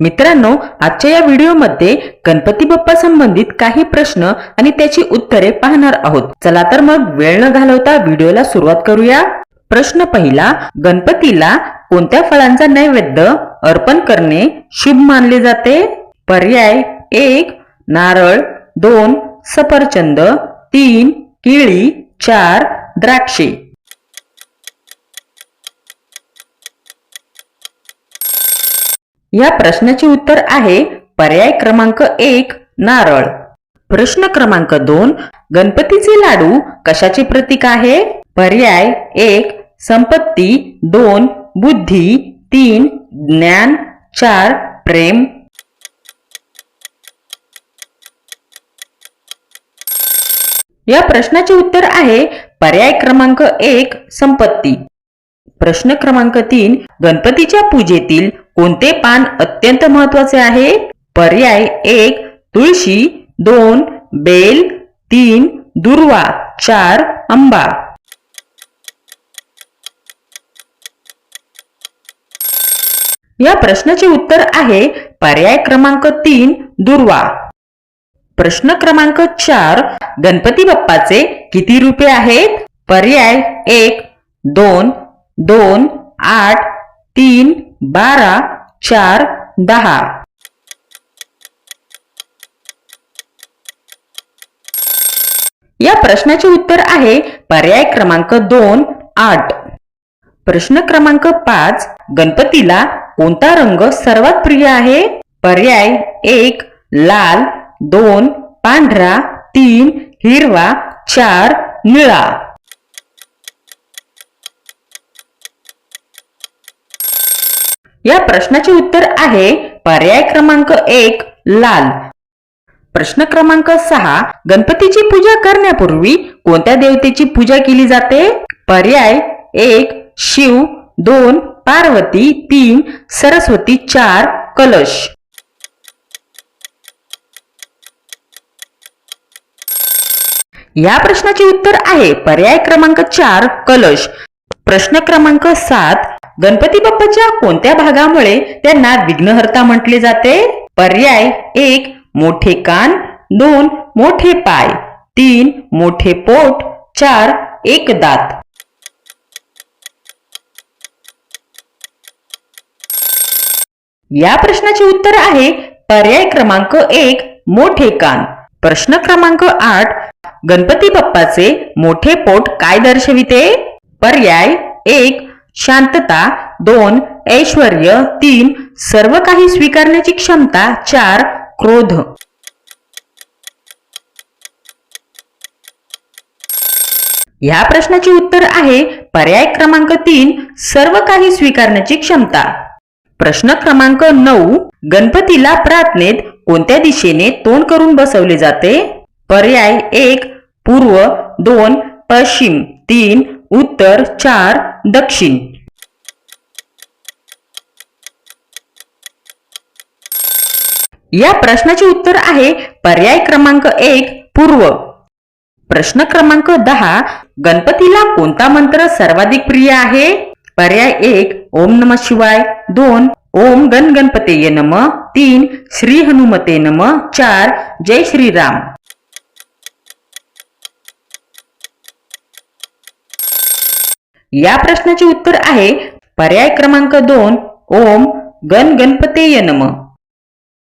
मित्रांनो आजच्या या व्हिडिओमध्ये गणपती बाप्पा संबंधित काही प्रश्न आणि त्याची उत्तरे पाहणार आहोत. चला तर मग वेळ न घालवता व्हिडिओला सुरुवात करूया. प्रश्न पहिला गणपतीला कोणत्या फळांचा नैवेद्य अर्पण करणे शुभ मानले जाते? पर्याय एक नारळ दोन सफरचंद तीन केळी चार द्राक्षे. या प्रश्नाचे उत्तर आहे पर्याय क्रमांक एक नारळ. प्रश्न क्रमांक दोन गणपतीचे लाडू कशाचे प्रतीक आहे? पर्याय एक संपत्ती. दोन बुद्धी. तीन ज्ञान. चार प्रेम. या प्रश्नाचे उत्तर आहे पर्याय क्रमांक एक संपत्ती. प्रश्न क्रमांक तीन गणपतीच्या पूजेतील कोणते पान अत्यंत महत्त्वाचे आहे? पर्याय एक तुळशी दोन बेल तीन दुर्वा चार आंबा. या प्रश्नाचे उत्तर आहे पर्याय क्रमांक तीन दुर्वा. प्रश्न क्रमांक चार गणपती बाप्पाचे किती रुपये आहेत? पर्याय एक दोन दोन आठ तीन बारा चार दहा. या प्रश्नाचे उत्तर आहे पर्याय क्रमांक दोन आठ. प्रश्न क्रमांक पाच गणपतीला कोणता रंग सर्वात प्रिय आहे? पर्याय एक लाल दोन पांढरा तीन हिरवा चार निळा. या प्रश्नाचे उत्तर आहे पर्याय क्रमांक एक लाल. प्रश्न क्रमांक सहा गणपतीची पूजा करण्यापूर्वी कोणत्या देवतेची पूजा केली जाते? पर्याय एक शिव. दोन पार्वती. तीन सरस्वती. चार कलश. या प्रश्नाचे उत्तर आहे पर्याय क्रमांक चार कलश. प्रश्न क्रमांक सात गणपती बाप्पाच्या कोणत्या भागामुळे त्यांना विघ्नहर्ता म्हटले जाते? पर्याय एक मोठे कान. दोन मोठे पाय. तीन मोठे पोट. चार एक दात. या प्रश्नाचे उत्तर आहे पर्याय क्रमांक एक मोठे कान. प्रश्न क्रमांक आठ गणपती बाप्पाचे मोठे पोट काय दर्शविते? पर्याय एक शांतता दोन ऐश्वर तीन सर्व काही स्वीकारण्याची क्षमता चार क्रोध. या प्रश्नाचे उत्तर आहे पर्याय क्रमांक तीन सर्व काही स्वीकारण्याची क्षमता. प्रश्न क्रमांक नऊ गणपतीला प्रार्थनेत कोणत्या दिशेने तोंड करून बसवले जाते? पर्याय एक पूर्व दोन पश्चिम तीन उत्तर चार दक्षिण. या प्रश्नाचे उत्तर आहे पर्याय क्रमांक एक पूर्व. प्रश्न क्रमांक दहा गणपतीला कोणता मंत्र सर्वाधिक प्रिय आहे? पर्याय एक ओम नम शिवाय. दोन ओम गण गणपतेय नम. तीन श्री हनुमते नम. चार जय श्रीराम. या प्रश्नाचे उत्तर आहे पर्याय क्रमांक दोन ओम गण गणपतेय नम.